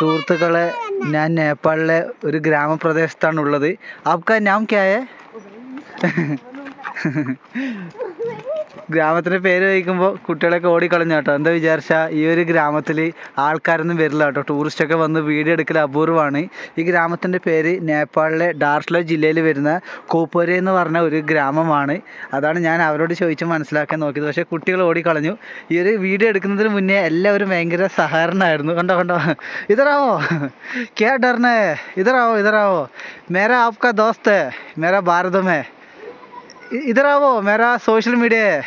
സുഹൃത്തുക്കളെ ഞാൻ നേപ്പാളിലെ ഒരു ഗ്രാമപ്രദേശത്താണ് ഉള്ളത് ആപ്കാ നാം ക്യാ ഹേ? ഗ്രാമത്തിന്റെ പേര് ചോദിക്കുമ്പോൾ കുട്ടികളൊക്കെ ഓടിക്കളഞ്ഞു കേട്ടോ. എന്താ വിചാരിച്ചാൽ ഈ ഒരു ഗ്രാമത്തിൽ ആൾക്കാരൊന്നും വരില്ല കേട്ടോ. ടൂറിസ്റ്റൊക്കെ വന്ന് വീഡിയോ എടുക്കൽ അപൂർവമാണ് ഈ ഗ്രാമത്തിന്റെ പേര് നേപ്പാളിലെ ഡാർസ്ലോ ജില്ലയിൽ വരുന്ന കോപ്പോരെ എന്ന് പറഞ്ഞ ഒരു ഗ്രാമമാണ്. അതാണ് ഞാൻ അവരോട് ചോദിച്ച് മനസ്സിലാക്കാൻ നോക്കിയത്. പക്ഷേ കുട്ടികൾ ഓടിക്കളഞ്ഞു. ഈ ഒരു വീഡിയോ എടുക്കുന്നതിന് മുന്നേ എല്ലാവരും ഭയങ്കര സഹകരണമായിരുന്നു കണ്ടോ കണ്ടോ? ഇതറാവോ? ക്യാ ഡർണേ ഇതറാവോ ഇതറാവോ? മേരാ ആപ്കാ ദോസ്ത് മേര മേരാ ഭാരതം ഹേ ഇ- ഇതറാവോ? മേര സോഷ്യൽ മീഡിയ.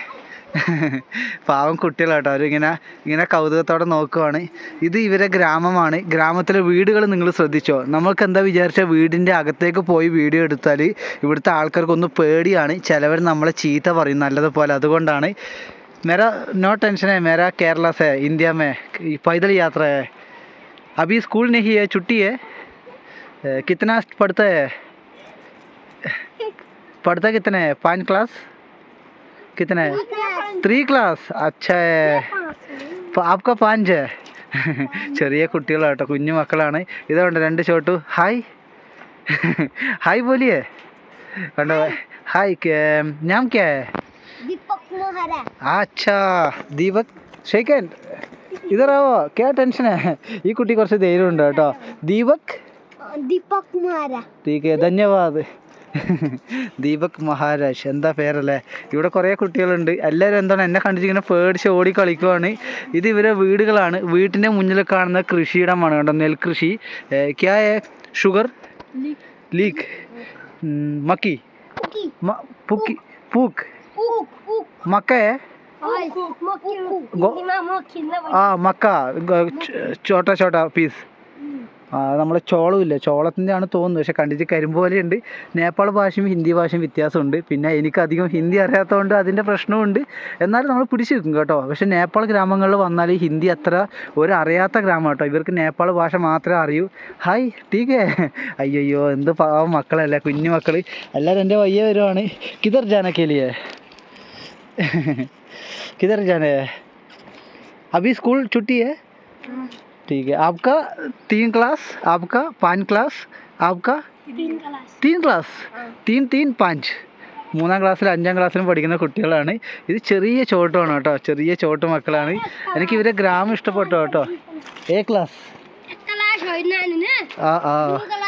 പാവം കുട്ടികളാട്ടോ. അവരിങ്ങനെ ഇങ്ങനെ കൗതുകത്തോടെ നോക്കുവാണ്. ഇത് ഇവരെ ഗ്രാമമാണ്. ഗ്രാമത്തിലെ വീടുകൾ നിങ്ങൾ ശ്രദ്ധിച്ചോ? നമ്മൾക്ക് എന്താ വിചാരിച്ചാൽ വീടിന്റെ അകത്തേക്ക് പോയി വീഡിയോ എടുത്താൽ ഇവിടുത്തെ ആൾക്കാർക്കൊന്ന് പേടിയാണ്. ചിലവർ നമ്മളെ ചീത്ത പറയും നല്ലതുപോലെ. അതുകൊണ്ടാണ് മേര നോ ടെൻഷനേ മേര കേരള സേ ഇന്ത്യ മേ പൈതൽ യാത്ര അഭി സ്കൂൾ നെഹിയേ ചുട്ടിയേ കിത്തന പഠിത്തേ ഹേ പഠിത്ത? കിത്തന ഹേ ക്ലാസ്? കിത്തന पाँच क्लास कितना है ത്രീ ക്ലാസ് അച്ഛാ ആപ്ക പാഞ്ച് ചെറിയ കുട്ടികളാട്ടോ കുഞ്ഞു മക്കളാണ് ഇതുകൊണ്ട് രണ്ട് ചോട്ടു ഹായ് ഹായ് ബോലിയേ കണ്ടോ ഹായ് ഞാൻ ക്യാ ഹേ दीपक मोहरा अच्छा ദീപക് ഷേക്കൻ ഇതറാവോ ക്യാ ടെൻഷൻ ഈ കുട്ടി കുറച്ച് ധൈര്യമുണ്ട് കേട്ടോ ദീപക് दीपक मोहरा ടീക്ക് ധന്യവാദ് ദീപക് മഹാരാജ് എന്താ പേരല്ലേ? ഇവിടെ കുറേ കുട്ടികളുണ്ട്. എല്ലാവരും എന്താണ് എന്നെ കണ്ടിട്ട് ഇങ്ങനെ പേടിച്ച് ഓടി കളിക്കുവാണ്. ഇത് ഇവരെ വീടുകളാണ്. വീട്ടിന്റെ മുന്നിൽ കാണുന്ന കൃഷിയിടമാണ് കേട്ടോ നെൽകൃഷി. ക്യാ ഷുഗർ? ലീക്ക്. മക്കി? പുക്കി പൂക്ക്. മക്കയെ ആ മക്ക ചോട്ട ചോട്ട പീസ്. നമ്മളെ ചോളമില്ല ചോളത്തിൻ്റെ ആണ് തോന്നുന്നത് പക്ഷെ കണ്ടിട്ട് കരിമ്പ് പോലെയുണ്ട് നേപ്പാൾ ഭാഷയും ഹിന്ദി ഭാഷയും വ്യത്യാസമുണ്ട് പിന്നെ എനിക്കധികം ഹിന്ദി അറിയാത്തതുകൊണ്ട് അതിൻ്റെ പ്രശ്നമുണ്ട് എന്നാലും നമ്മൾ പിടിച്ചു നിൽക്കും കേട്ടോ പക്ഷെ നേപ്പാൾ ഗ്രാമങ്ങളിൽ വന്നാൽ ഈ ഹിന്ദി അത്ര ഒരു അറിയാത്ത ഗ്രാമം കേട്ടോ ഇവർക്ക് നേപ്പാൾ ഭാഷ മാത്രമേ അറിയൂ ഹായ് ടീക്കേ അയ്യോ എന്ത് പാവം മക്കളല്ലേ കുഞ്ഞു മക്കൾ എല്ലാവരും എൻ്റെ വയ്യ വരുവാണ് കിതർ ജാനക്കേലിയേ किधर जाना है अभी स्कूल छुट्टी है ठीक है आपका तीन क्लास आपका पाँच क्लास आपका तीन क्लास तीन क्लास तीन तीन पाँच മൂന്നാം ക്ലാസ്സിലും അഞ്ചാം ക്ലാസ്സിലും പഠിക്കുന്ന കുട്ടികളാണ് ഇത് ചെറിയ ചോട്ടമാണ് കേട്ടോ ചെറിയ ചോട്ട് മക്കളാണ് എനിക്ക് ഇവരെ ഗ്രാമം ഇഷ്ടപ്പെട്ടു കേട്ടോ എ ക്ലാസ് क्लास हो ना ना ആ ആ क्लास पे ठुनु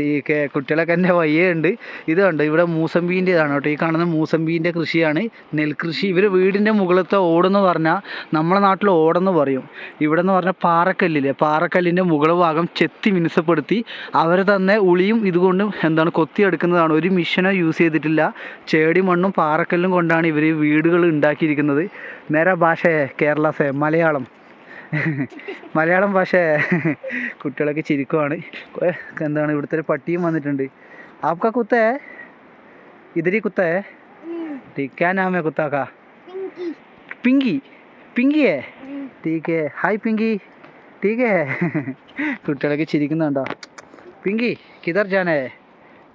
ടീക്കെ കുട്ടികളൊക്കെ എന്റെ വയ്യുണ്ട്. ഇത് കണ്ടോ ഇവിടെ മൂസമ്പീന്റെ ഇതാണ് കേട്ടോ. ഈ കാണുന്ന മൂസമ്പീന്റെ കൃഷിയാണ്. നെൽകൃഷി. ഇവർ വീടിന്റെ മുകളിലത്തെ ഓടെന്ന് പറഞ്ഞാൽ നമ്മളെ നാട്ടിൽ ഓടെന്ന് പറയും. ഇവിടെ എന്ന് പറഞ്ഞാൽ പാറക്കല്ലില്ലേ? പാറക്കല്ലിന്റെ മുകൾ ഭാഗം ചെത്തി മിനുസപ്പെടുത്തി അവർ തന്നെ ഉളിയും ഇതുകൊണ്ടും എന്താണ് കൊത്തിയെടുക്കുന്നതാണ്. ഒരു മിഷനോ യൂസ് ചെയ്തിട്ടില്ല. ചേടി മണ്ണും പാറക്കല്ലും കൊണ്ടാണ് ഇവർ വീടുകൾ ഉണ്ടാക്കിയിരിക്കുന്നത്. നേരെ ഭാഷയെ കേരളസേ മലയാളം. മലയാളം ഭാഷ കുട്ടികളൊക്കെ ചിരിക്കുവാണ് കൊ- എന്താണ് ഇവിടുത്തെ ഒരു പട്ടിയും വന്നിട്ടുണ്ട് ആപ്കാ കുത്തേ ഇതരി കുത്തേ ठीक क्या नाम है कुत्ता का पिंकी पिंकी पिंकी है ठीक है हाय पिंकी ठीक है കുട്ടികളൊക്കെ ചിരിക്കുന്നുണ്ടോ പിങ്കി കിതർ ജാനേ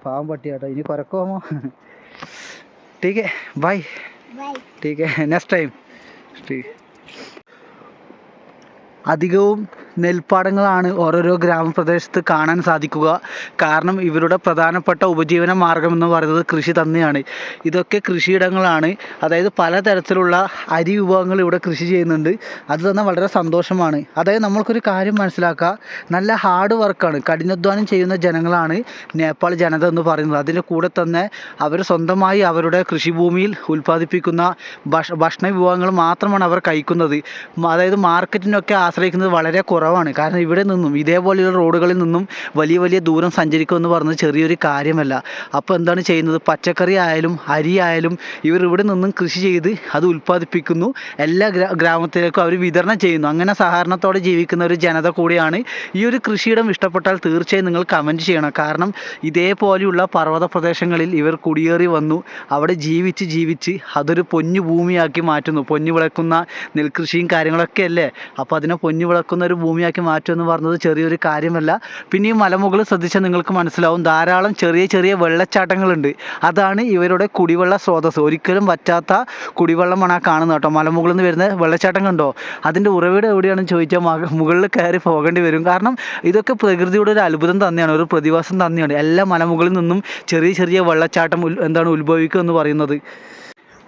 പാവം പട്ടിയാട്ടോ ഇനി കുരക്കുമോ ठीक है बाय बाय ठीक है नेक्स्ट टाइम ठीक അധികവും നെൽപ്പാടങ്ങളാണ് ഓരോരോ ഗ്രാമപ്രദേശത്ത് കാണാൻ സാധിക്കുക. കാരണം ഇവരുടെ പ്രധാനപ്പെട്ട ഉപജീവന മാർഗം എന്ന് പറയുന്നത് കൃഷി തന്നെയാണ്. ഇതൊക്കെ കൃഷിയിടങ്ങളാണ്. അതായത് പലതരത്തിലുള്ള അരി വിഭവങ്ങൾ ഇവിടെ കൃഷി ചെയ്യുന്നുണ്ട്. അത് തന്നെ വളരെ സന്തോഷമാണ്. അതായത് നമ്മൾക്കൊരു കാര്യം മനസ്സിലാക്കുക. നല്ല ഹാർഡ് വർക്കാണ്. കഠിനാധ്വാനം ചെയ്യുന്ന ജനങ്ങളാണ് നേപ്പാൾ ജനത എന്ന് പറയുന്നത്. അതിന്റെ കൂടെ തന്നെ അവർ സ്വന്തമായി അവരുടെ കൃഷിഭൂമിയിൽ ഉൽപ്പാദിപ്പിക്കുന്ന ഭക്ഷ ഭക്ഷണ വിഭവങ്ങൾ മാത്രമാണ് അവർ കഴിക്കുന്നത്. അതായത് മാർക്കറ്റിനൊക്കെ ആശ്രയിക്കുന്നത് വളരെ കുറവാണ്. കാരണം ഇവിടെ നിന്നും ഇതേപോലെയുള്ള റോഡുകളിൽ നിന്നും വലിയ വലിയ ദൂരം സഞ്ചരിക്കുക എന്ന് പറയുന്നത് ചെറിയൊരു കാര്യമല്ല. അപ്പോൾ എന്താണ് ചെയ്യുന്നത്? പച്ചക്കറി ആയാലും അരി ആയാലും ഇവർ ഇവിടെ നിന്നും കൃഷി ചെയ്ത് അത് ഉൽപ്പാദിപ്പിക്കുന്നു. എല്ലാ ഗ്രാമത്തിലേക്കും അവർ വിതരണം ചെയ്യുന്നു. അങ്ങനെ സഹകരണത്തോടെ ജീവിക്കുന്ന ഒരു ജനത കൂടിയാണ് ഈ ഒരു കൃഷിയിടം ഇഷ്ടപ്പെട്ടാൽ തീർച്ചയായും നിങ്ങൾ കമന്റ് ചെയ്യണം. കാരണം ഇതേപോലെയുള്ള പർവത പ്രദേശങ്ങളിൽ ഇവർ കുടിയേറി വന്നു. അവിടെ ജീവിച്ച് ജീവിച്ച് അതൊരു പൊന്നു ഭൂമിയാക്കി മാറ്റുന്നു. പൊന്നു വിളക്കുന്ന നെൽകൃഷിയും കാര്യങ്ങളൊക്കെ അല്ലേ? അപ്പോൾ അതിനെ പൊന്നു വിളക്കുന്ന ഒരു ഭൂമി ഭൂമിയാക്കി മാറ്റുക എന്ന് പറഞ്ഞത് ചെറിയൊരു കാര്യമല്ല. പിന്നെ ഈ മലമുകൾ ശ്രദ്ധിച്ചാൽ നിങ്ങൾക്ക് മനസ്സിലാവും. ധാരാളം ചെറിയ ചെറിയ വെള്ളച്ചാട്ടങ്ങളുണ്ട്. അതാണ് ഇവരുടെ കുടിവെള്ള സ്രോതസ് ഒരിക്കലും വറ്റാത്ത കുടിവെള്ളമാണ് ആ കാണുന്നത് കേട്ടോ. മലമുകളിൽ നിന്ന് വരുന്ന വെള്ളച്ചാട്ടം കണ്ടോ? അതിന്റെ ഉറവിടം എവിടെയാണെന്ന് ചോദിച്ചാൽ മക- മുകളിൽ കയറി പോകേണ്ടി വരും. കാരണം ഇതൊക്കെ പ്രകൃതിയുടെ ഒരു അത്ഭുതം തന്നെയാണ്. ഒരു പ്രതിഭാസം തന്നെയാണ്. എല്ലാ മലമുകളിൽ നിന്നും ചെറിയ ചെറിയ വെള്ളച്ചാട്ടം എന്താണ് ഉത്ഭവിക്കുക എന്ന് പറയുന്നത്.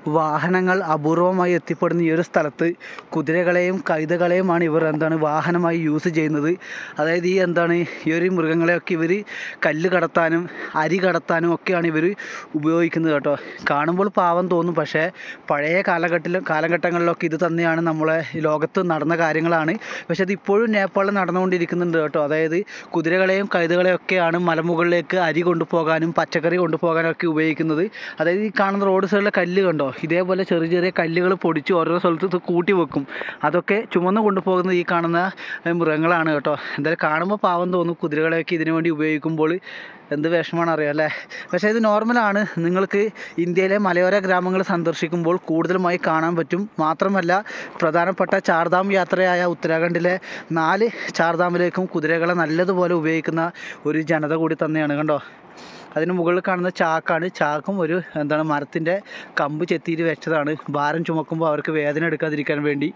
വാഹനങ്ങൾ അപൂർവമായി എത്തിപ്പെടുന്ന ഈ ഒരു സ്ഥലത്ത് കുതിരകളെയും കഴുതകളെയുമാണ് ഇവർ എന്താണ് വാഹനമായി യൂസ് ചെയ്യുന്നത്. അതായത് ഈ എന്താണ് ഈ ഒരു മൃഗങ്ങളെയൊക്കെ ഇവർ കല്ല് കടത്താനും അരി കടത്താനും ഒക്കെയാണ് ഇവർ ഉപയോഗിക്കുന്നത് കേട്ടോ. കാണുമ്പോൾ പാവം തോന്നും പക്ഷേ പഴയ കാലഘട്ടത്തിലും കാലഘട്ടങ്ങളിലൊക്കെ ഇത് തന്നെയാണ് നമ്മളെ ലോകത്ത് നടന്ന കാര്യങ്ങളാണ്. പക്ഷെ അത് ഇപ്പോഴും നേപ്പാളിൽ നടന്നുകൊണ്ടിരിക്കുന്നുണ്ട് കേട്ടോ. അതായത് കുതിരകളെയും കഴുതകളെയും ഒക്കെയാണ് മലമുകളിലേക്ക് അരി കൊണ്ടുപോകാനും പച്ചക്കറി കൊണ്ടുപോകാനും ഒക്കെ ഉപയോഗിക്കുന്നത്. അതായത് ഈ കാണുന്ന റോഡ് സൈഡിലെ കല്ല് കണ്ടോ? ഇതേപോലെ ചെറിയ ചെറിയ കല്ലുകൾ പൊടിച്ച് ഓരോ സ്ഥലത്ത് കൂട്ടി വെക്കും. അതൊക്കെ ചുമന്ന് കൊണ്ടുപോകുന്ന ഈ കാണുന്ന മൃഗങ്ങളാണ് കേട്ടോ. എന്തായാലും കാണുമ്പോൾ പാവം തോന്നും കുതിരകളെയൊക്കെ ഇതിനു വേണ്ടി ഉപയോഗിക്കുമ്പോൾ. എന്ത് വിഷമമാണ് അറിയാം അല്ലേ? പക്ഷേ ഇത് നോർമലാണ് നിങ്ങൾക്ക് ഇന്ത്യയിലെ മലയോര ഗ്രാമങ്ങൾ സന്ദർശിക്കുമ്പോൾ കൂടുതലുമായി കാണാൻ പറ്റും. മാത്രമല്ല പ്രധാനപ്പെട്ട ചാർധാം യാത്രയായ ഉത്തരാഖണ്ഡിലെ നാല് ചാർധാമിലേക്കും കുതിരകളെ നല്ലതുപോലെ ഉപയോഗിക്കുന്ന ഒരു ജനത കൂടി തന്നെയാണ് കണ്ടോ? അതിന് മുകളിൽ കാണുന്ന ചാക്കാണ്. ചാക്കും ഒരു എന്താണ് മരത്തിന്റെ കമ്പ് ചെത്തിയിട്ട് വെച്ചതാണ്. ഭാരം ചുമക്കുമ്പോൾ അവർക്ക് വേദന എടുക്കാതിരിക്കാൻ വേണ്ടി.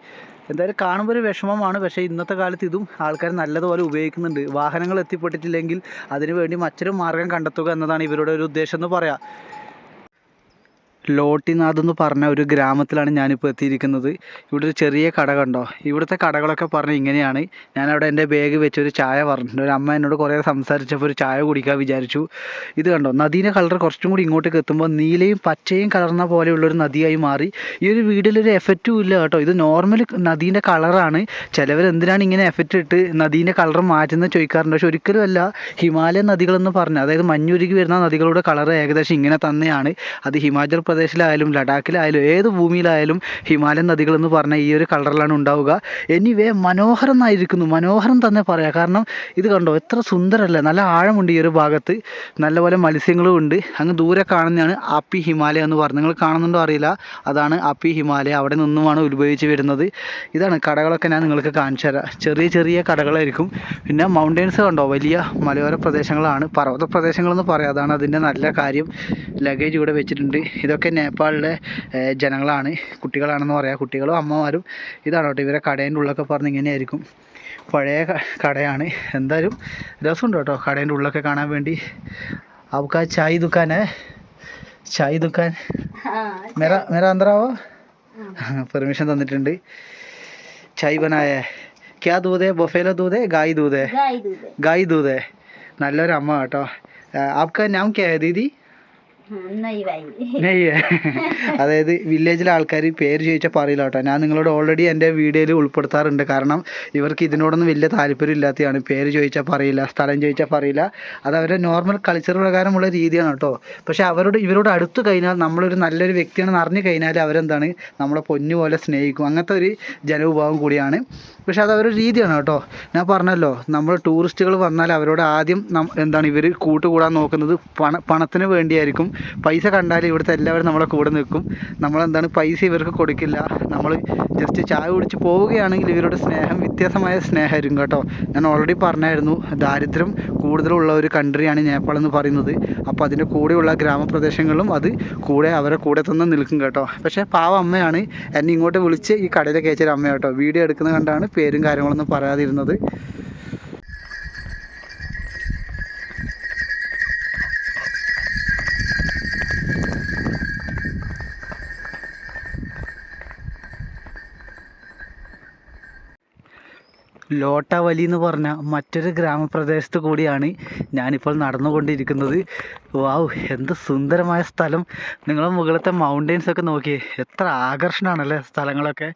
എന്തായാലും കാണുമ്പോൾ ഒരു വിഷമമാണ്. പക്ഷേ ഇന്നത്തെ കാലത്ത് ഇതും ആൾക്കാർ നല്ലതുപോലെ ഉപയോഗിക്കുന്നുണ്ട്. വാഹനങ്ങൾ എത്തിപ്പെട്ടിട്ടില്ലെങ്കിൽ അതിനുവേണ്ടി മറ്റൊരു മാർഗം കണ്ടെത്തുക എന്നതാണ് ഇവരുടെ ഒരു ഉദ്ദേശം എന്ന് പറയാം. ലോട്ടിനാഥ് എന്ന് പറഞ്ഞ ഒരു ഗ്രാമത്തിലാണ് ഞാനിപ്പോൾ എത്തിയിരിക്കുന്നത്. ഇവിടെ ഒരു ചെറിയ കട കണ്ടോ? ഇവിടുത്തെ കടകളൊക്കെ പറഞ്ഞാൽ ഇങ്ങനെയാണ്. ഞാനവിടെ എന്റെ ബാഗ് വെച്ച് ഒരു ചായ പറഞ്ഞിട്ടുണ്ട്. ഒരു അമ്മ എന്നോട് കുറേ സംസാരിച്ചപ്പോൾ ഒരു ചായ കുടിക്കാൻ വിചാരിച്ചു. ഇത് കണ്ടോ? നദീന്റെ കളർ കുറച്ചും കൂടി ഇങ്ങോട്ടേക്ക് എത്തുമ്പോൾ നീലയും പച്ചയും കലർന്ന പോലെയുള്ളൊരു നദിയായി മാറി. ഈ ഒരു വീടിലൊരു എഫക്റ്റും ഇല്ല കേട്ടോ. ഇത് നോർമൽ നദീന്റെ കളറാണ് ചിലവർ എന്തിനാണ് ഇങ്ങനെ എഫക്റ്റ് ഇട്ട് നദീന്റെ കളർ മാറ്റുന്നത് ചോദിക്കാറുണ്ട്. പക്ഷെ ഒരിക്കലും അല്ല. ഹിമാലയൻ നദികളെന്ന് പറഞ്ഞാൽ അതായത് മഞ്ഞുരുകി വരുന്ന നദികളുടെ കളർ ഏകദേശം ഇങ്ങനെ തന്നെയാണ്. അത് ഹിമാചൽ പ്രദേശിലായാലും ലഡാക്കിലായാലും ഏത് ഭൂമിയിലായാലും ഹിമാലയൻ നദികൾ എന്ന് പറഞ്ഞാൽ ഈ ഒരു കളറിലാണ് ഉണ്ടാവുക. എനിവേ മനോഹരം എന്നായിരിക്കുന്നു മനോഹരം തന്നെ പറയാം. കാരണം ഇത് കണ്ടോ എത്ര സുന്ദരമല്ലേ നല്ല ആഴമുണ്ട് ഈ ഒരു ഭാഗത്ത്. നല്ലപോലെ മത്സ്യങ്ങളും ഉണ്ട്. അങ്ങ് ദൂരെ കാണുന്നതാണ് അപ്പി ഹിമാലയ എന്ന് പറഞ്ഞു നിങ്ങൾ കാണുന്നുണ്ടോ അറിയില്ല. അതാണ് അപ്പി ഹിമാലയ. അവിടെ നിന്നുമാണ് ഉത്ഭവിച്ച് വരുന്നത്. ഇതാണ് കടകളൊക്കെ ഞാൻ നിങ്ങൾക്ക് കാണിച്ചു തരാം. ചെറിയ ചെറിയ കടകളായിരിക്കും. പിന്നെ മൗണ്ടെയ്ൻസ് കണ്ടോ? വലിയ മലയോര പ്രദേശങ്ങളാണ്. പർവത പ്രദേശങ്ങളെന്ന് പറയാം. അതാണ് അതിന്റെ നല്ല കാര്യം. ലഗേജ് ഇവിടെ വെച്ചിട്ടുണ്ട്. ഇതൊക്കെ നേപ്പാളിലെ ഏഹ്, ജനങ്ങളാണ് കുട്ടികളാണെന്ന് പറയാം കുട്ടികളും അമ്മമാരും ഇതാണ് കേട്ടോ ഇവരെ കടേൻ്റെ ഉള്ളൊക്കെ പറഞ്ഞ് ഇങ്ങനെയായിരിക്കും പഴയ ക- കടയാണ് എന്തായാലും രസമുണ്ട് കേട്ടോ കടേൻ്റെ ഉള്ളൊക്കെ കാണാൻ വേണ്ടി आपका चाय दुकान है चाय दुकान मेरा मेरा अंदर आओ परमिशन തന്നിട്ടുണ്ട് चाय बनाया है क्या दूध है बफेलो दूध है गाय दूध है गाय दूध गाय दूध है നല്ലൊരു അമ്മ കേട്ടോ ആ, आपका नाम क्या है दीदी नहीं भाई നെയ്യ്. അതായത് വില്ലേജിലെ ആൾക്കാർ പേര് ചോദിച്ചാൽ പറയില്ല കേട്ടോ ഞാൻ നിങ്ങളോട് ഓൾറെഡി എന്റെ വീഡിയോയിൽ ഉൾപ്പെടുത്താറുണ്ട്. കാരണം ഇവർക്ക് ഇതിനോടൊന്നും വലിയ താല്പര്യം ഇല്ലാത്തതാണ് പേര് ചോദിച്ചാൽ പറയില്ല സ്ഥലം ചോദിച്ചാൽ പറയില്ല അത് അവരുടെ നോർമൽ കൾച്ചർ പ്രകാരമുള്ള രീതിയാണ് കേട്ടോ പക്ഷേ അവരോട് ഇവരോട് അടുത്ത് കഴിഞ്ഞാൽ നമ്മളൊരു നല്ലൊരു വ്യക്തിയാണെന്ന് അറിഞ്ഞു കഴിഞ്ഞാൽ അവരെന്താണ്? നമ്മളെ പൊന്നു പോലെ സ്നേഹിക്കും. അങ്ങനത്തെ ഒരു ജനവിഭാഗം കൂടിയാണ്. പക്ഷേ അത് അവരുടെ രീതിയാണ് കേട്ടോ ഞാൻ പറഞ്ഞല്ലോ നമ്മൾ ടൂറിസ്റ്റുകൾ വന്നാൽ അവരോട് ആദ്യം എന്താണ് ഇവർ കൂട്ടുകൂടാൻ നോക്കുന്നത് പണ പണത്തിന് വേണ്ടിയായിരിക്കും. പൈസ കണ്ടാൽ ഇവിടുത്തെ എല്ലാവരും നമ്മളെ കൂടെ നിൽക്കും. നമ്മളെന്താണ് പൈസ ഇവർക്ക് കൊടുക്കില്ല. നമ്മൾ ജസ്റ്റ് ചായ കുടിച്ച് പോവുകയാണെങ്കിൽ ഇവരുടെ സ്നേഹം വ്യത്യാസമായ സ്നേഹമായിരിക്കും കേട്ടോ. ഞാൻ ഓൾറെഡി പറഞ്ഞായിരുന്നു ദാരിദ്ര്യം കൂടുതലുള്ള ഒരു കൺട്രിയാണ് നേപ്പാൾ എന്ന് പറയുന്നത്. അപ്പോൾ അതിന്റെ കൂടെയുള്ള ഗ്രാമപ്രദേശങ്ങളിലും അത് കൂടെ അവരെ കൂടെ തന്നെ നിൽക്കും കേട്ടോ. പക്ഷേ പാവ അമ്മയാണ് എന്നെ ഇങ്ങോട്ട് വിളിച്ച് ഈ കടയിലേക്ക് അയച്ചൊരു അമ്മ കേട്ടോ. വീഡിയോ എടുക്കുന്നത് കണ്ടാണ് പേരും കാര്യങ്ങളൊന്നും പറയാതിരുന്നത്. ലോട്ടാവലി എന്ന് പറഞ്ഞ മറ്റൊരു ഗ്രാമപ്രദേശത്ത് കൂടിയാണ് ഞാനിപ്പോൾ നടന്നുകൊണ്ടിരിക്കുന്നത്. വാവ് എന്ത് സുന്ദരമായ സ്ഥലം. നിങ്ങളെ മുകളിലത്തെ മൗണ്ടെയ്ൻസ് ഒക്കെ നോക്കിയേ എത്ര ആകർഷണമാണല്ലേ സ്ഥലങ്ങളൊക്കെ.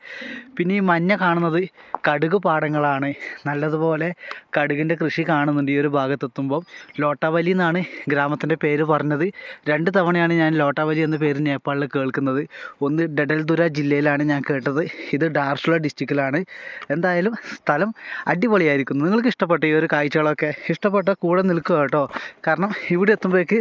പിന്നെ ഈ മഞ്ഞ കാണുന്നത് കടുക് പാടങ്ങളാണ്. നല്ലതുപോലെ കടുകിന്റെ കൃഷി കാണുന്നുണ്ട് ഈ ഒരു ഭാഗത്തെത്തുമ്പോൾ ലോട്ടാവലി എന്നാണ് ഗ്രാമത്തിന്റെ പേര് പറഞ്ഞത്. രണ്ട് തവണയാണ് ഞാൻ ലോട്ടവലി എന്ന പേര് നേപ്പാളിൽ കേൾക്കുന്നത്. ഒന്ന് ഡഡൽദുര ജില്ലയിലാണ് ഞാൻ കേട്ടത്. ഇത് ഡാർഷുള ഡിസ്ട്രിക്റ്റിലാണ് എന്തായാലും സ്ഥലം അടിപൊളിയായിരിക്കും നിങ്ങൾക്ക് ഇഷ്ടപ്പെട്ട ഈ ഒരു കാഴ്ചകളൊക്കെ ഇഷ്ടപ്പെട്ട കൂടെ നിൽക്കുക കേട്ടോ. കാരണം ഇവിടെ എത്തുമ്പോഴേക്ക്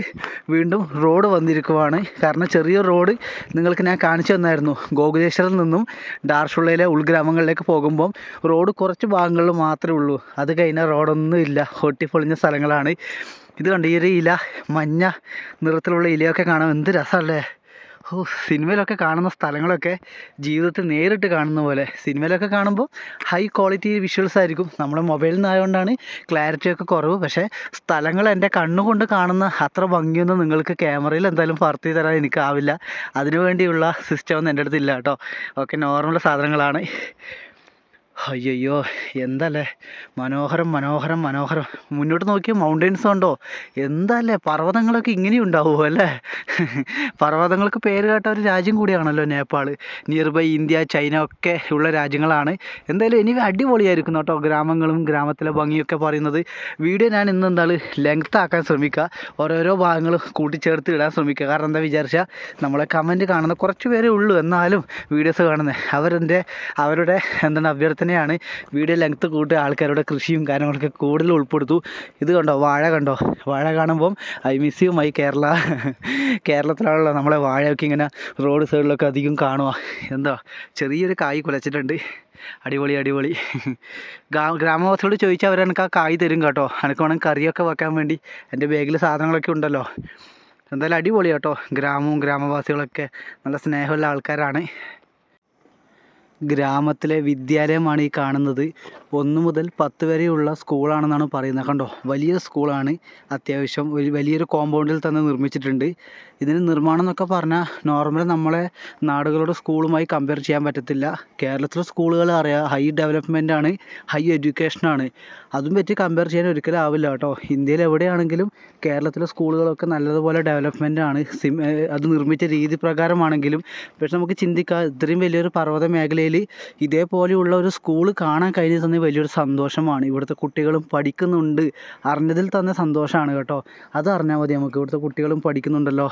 വീണ്ടും റോഡ് വന്നിരിക്കുവാണ്. കാരണം ചെറിയ റോഡ് നിങ്ങൾക്ക് ഞാൻ കാണിച്ചു തന്നായിരുന്നു. ഗോകുലേശ്വറിൽ നിന്നും ഡാർഷുള്ളയിലെ ഉൾഗ്രാമങ്ങളിലേക്ക് പോകുമ്പം റോഡ് കുറച്ച് ഭാഗങ്ങളിൽ മാത്രമേ ഉള്ളൂ. അത് കഴിഞ്ഞാൽ റോഡൊന്നും ഇല്ല. ഒട്ടിപ്പൊളിഞ്ഞ സ്ഥലങ്ങളാണ്. ഇത് കണ്ട് ഈ ഒരു ഇല മഞ്ഞ നിറത്തിലുള്ള ഇലയൊക്കെ കാണാൻ എന്ത് രസമല്ലേ? ഓ സിനിമയിലൊക്കെ കാണുന്ന സ്ഥലങ്ങളൊക്കെ ജീവിതത്തിൽ നേരിട്ട് കാണുന്ന പോലെ. സിനിമയിലൊക്കെ കാണുമ്പോൾ ഹൈ ക്വാളിറ്റി വിഷ്വൽസ് ആയിരിക്കും. നമ്മുടെ മൊബൈലിൽ നിന്നായതുകൊണ്ടാണ് ക്ലാരിറ്റി ഒക്കെ കുറവ്. പക്ഷേ സ്ഥലങ്ങൾ എന്റെ കണ്ണുകൊണ്ട് കാണുന്ന അത്ര ഭംഗിയൊന്നും നിങ്ങൾക്ക് ക്യാമറയിൽ എന്തായാലും പറത്തി തരാൻ എനിക്കാവില്ല. അതിനു വേണ്ടിയുള്ള സിസ്റ്റം ഒന്നും എന്റെ അടുത്തില്ല കേട്ടോ. ഒക്കെ നോർമൽ സാധനങ്ങളാണ്. അയ്യയ്യോ എന്തല്ലേ? മനോഹരം മനോഹരം മനോഹരം. മുന്നോട്ട് നോക്കിയാൽ മൗണ്ടെയ്ൻസ് ഉണ്ടോ എന്തല്ലേ? പർവതങ്ങളൊക്കെ ഇങ്ങനെ ഉണ്ടാവുമോ അല്ലേ? പർവതങ്ങൾക്ക് പേര് കേട്ട ഒരു രാജ്യം കൂടിയാണല്ലോ Nepal near by India China ഒക്കെ ഉള്ള രാജ്യങ്ങളാണ്. എന്തായാലും ഇനി അടിപൊളിയായിരിക്കും കേട്ടോ ഗ്രാമങ്ങളും ഗ്രാമത്തിലെ ഭംഗിയൊക്കെ പറയുന്നത്. വീഡിയോ ഞാൻ ഇന്ന് എന്താണ് ലെങ്ത് ആക്കാൻ ശ്രമിക്കുക. ഓരോരോ ഭാഗങ്ങൾ കൂട്ടിച്ചേർത്ത് ഇടാൻ ശ്രമിക്കുക. കാരണം എന്താ വിചാരിച്ചാൽ നമ്മളെ കമന്റ് കാണുന്ന കുറച്ച് പേരേ ഉള്ളൂ എന്നാലും വീഡിയോസ് കാണുന്നത് അവരെന്റെ അവരുടെ എന്താണ് അഭ്യർത്ഥനയാണ് വീഡിയോ ലെങ്ത്ത് കൂട്ടി ആൾക്കാരുടെ കൃഷിയും കാര്യങ്ങളൊക്കെ കൂടുതൽ ഉൾപ്പെടുത്തു. ഇത് കണ്ടോ വാഴ കണ്ടോ? വാഴ കാണുമ്പം I miss you my Kerala. കേരളത്തിലാണല്ലോ നമ്മളെ വാഴയൊക്കെ ഇങ്ങനെ റോഡ് സൈഡിലൊക്കെ അധികം കാണുക. എന്താ ചെറിയൊരു കായ് കുലച്ചിട്ടുണ്ട്. അടിപൊളി അടിപൊളി. ഗ്രാ ഗ്രാമവാസികളോട് ചോദിച്ചാൽ അവർ എനിക്ക് ആ കായ് തരും കേട്ടോ. എനിക്ക് വേണമെങ്കിൽ കറിയൊക്കെ വെക്കാൻ വേണ്ടി. എന്റെ ബാഗിൽ സാധനങ്ങളൊക്കെ ഉണ്ടല്ലോ. എന്തായാലും അടിപൊളി കേട്ടോ ഗ്രാമവും ഗ്രാമവാസികളൊക്കെ നല്ല സ്നേഹമുള്ള ആൾക്കാരാണ്. ഗ്രാമത്തിലെ വിദ്യാലയമാണ് ഈ കാണുന്നത്. ഒന്ന് മുതൽ പത്ത് വരെയുള്ള സ്കൂളാണെന്നാണ് പറയുന്നത്. കണ്ടോ? വലിയ സ്കൂളാണ് അത്യാവശ്യം. ഒരു വലിയൊരു കോമ്പൗണ്ടിൽ തന്നെ നിർമ്മിച്ചിട്ടുണ്ട്. ഇതിന് നിർമ്മാണം എന്നൊക്കെ പറഞ്ഞാൽ നോർമൽ നമ്മളെ നാടുകളുടെ സ്കൂളുമായി കമ്പയർ ചെയ്യാൻ പറ്റത്തില്ല. കേരളത്തിലെ സ്കൂളുകൾ അറിയാം ഹൈ ഡെവലപ്മെന്റ് ആണ് ഹൈ എഡ്യൂക്കേഷനാണ് അതും പറ്റി കമ്പയർ ചെയ്യാൻ ഒരിക്കലും ആവില്ല കേട്ടോ. ഇന്ത്യയിൽ എവിടെയാണെങ്കിലും കേരളത്തിലെ സ്കൂളുകളൊക്കെ നല്ലതുപോലെ ഡെവലപ്മെന്റ് ആണ്. സിം അത് നിർമ്മിച്ച രീതി പ്രകാരമാണെങ്കിലും പക്ഷെ നമുക്ക് ചിന്തിക്കാം ഇത്രയും വലിയൊരു പർവത മേഖലയിൽ ഇതേപോലെയുള്ള ഒരു സ്കൂൾ കാണാൻ കഴിഞ്ഞ തന്നെ വലിയൊരു സന്തോഷമാണ്. ഇവിടുത്തെ കുട്ടികളും പഠിക്കുന്നുണ്ട്. അറിഞ്ഞതിൽ തന്നെ സന്തോഷമാണ് കേട്ടോ. അത് അറിഞ്ഞാൽ മതി നമുക്ക്. ഇവിടുത്തെ കുട്ടികളും പഠിക്കുന്നുണ്ടല്ലോ.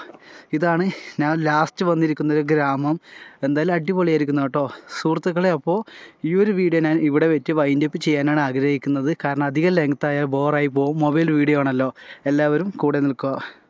ഇതാണ് ഞാൻ ലാസ്റ്റ് വന്നിരിക്കുന്ന ഒരു ഗ്രാമം. എന്തായാലും അടിപൊളിയായിരിക്കുന്നു കേട്ടോ. സുഹൃത്തുക്കളെ അപ്പോൾ ഈ ഒരു വീഡിയോ ഞാൻ ഇവിടെ വെച്ച് വൈൻഡ് അപ്പ് ചെയ്യാനാണ് ആഗ്രഹിക്കുന്നത്. കാരണം അധികം ലെങ്ത് ആയാൽ ബോറായി പോകും. മൊബൈൽ വീഡിയോ ആണല്ലോ. എല്ലാവരും കൂടെ നിൽക്കുക.